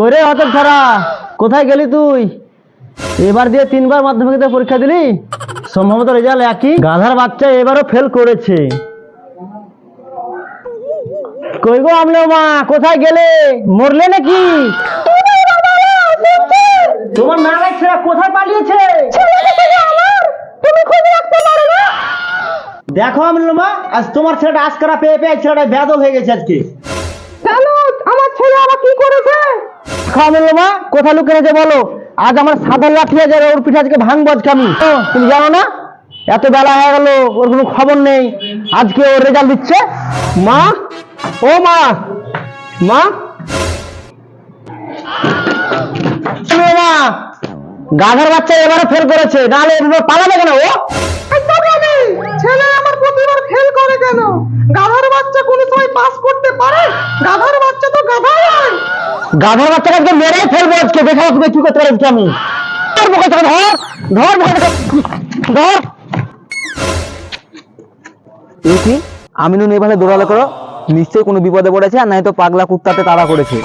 করে অত ছাড়া কোথায় গেলি তুই? এবার দিয়ে তিনবার মাধ্যমিকে পরীক্ষা দিলি? সম্ভবত রেজাল্ট একই। গাধার বাচ্চা এবারও ফেল করেছে। কই গো আমলে মা, কোথায় গেলে? মরলে নাকি? তোমার না লাগছে কোথায় পালিয়েছে? দেখো আমলে মা, আজ তোমার ছেলেটা আজকারা পেয়ে পেয়ে ছেলেটা বেদল হয়ে গেছে আজকে। খামেল মা? কোথায় লুকিয়েছে বলো? আজ আমার লাঠি আছে ওর পিঠে আজকে ভাঙবো আজকে আমি। তুমি জানো না? এত বেলা হয়ে গেল, ওর কোনো খবর নেই। আজকে ওর রেজাল্ট দিচ্ছে। মা? ও মা! মা? মা! গাধার বাচ্চা এবারে ফেল করেছে। নাহলে পালাবে কেন ও? ছেলে আমার প্রতিবার ফেল করে কেন? গাধার বাচ্চা কোন সময় পাস করতে পারে? গাধার বাচ্চা তো গাধাই হয় গাধার বাচ্চাকে আজকে মেরে ফেলব আজকে। দেখাবো তুমি কি করতে পারো আজকে আমি। ধর ধর ধর থেকে ধর। আমিনুন এভাবে দৌড়ালে করো নিশ্চয়ই কোনো বিপদে পড়েছে আর নয়তো পাগলা কুত্তাতে তাড়া করেছে।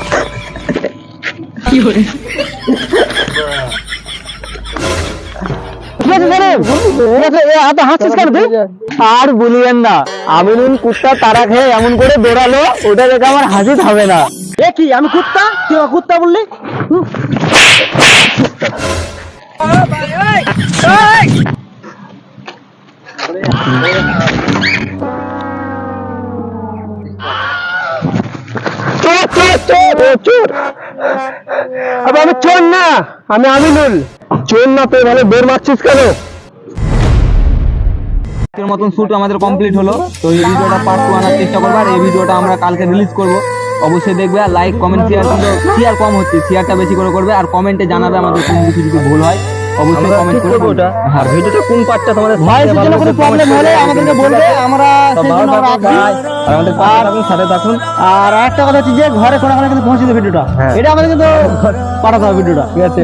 আর বলিয়েন না আমিনুন কুত্তা তারা খেয়ে এমন করে দৌড়ালো ওটা দেখে আমার হাসি থামে না। এ কি আমি কুত্তা? তুই কুত্তা বললি? আমি চোর না আমি আমিনুল। চোর না তুই ভালো বের মারছিস কেন? আজকের মতন শুট আমাদের কমপ্লিট হলো। তো এই ভিডিওটা পার্ট টু আনার চেষ্টা করব আর এই ভিডিওটা আমরা কালকে রিলিজ করব। অবশ্যই দেখবে আর লাইক কমেন্ট শেয়ার কিন্তু শেয়ার কম হচ্ছে। শেয়ারটা বেশি করে করবে আর কমেন্টে জানাবে আমাদের কোন কিছু যদি ভুল হয়। অবশ্যই কমেন্ট করে ওটা হ্যাঁ। ভিডিওটা কোন পার্টটা তোমাদের ভয়েসের জন্য কোনো প্রবলেম হলে আমাদেরকে বলবে আমরা সেই জন্য আর আমাদের পাশে থাকুন সাথে থাকুন। আর একটা কথা হচ্ছে যে ঘরে কোনো কিন্তু পৌঁছে দেবে ভিডিওটা এটা আমাদের কিন্তু পাঠাতে হবে ভিডিওটা ঠিক আছে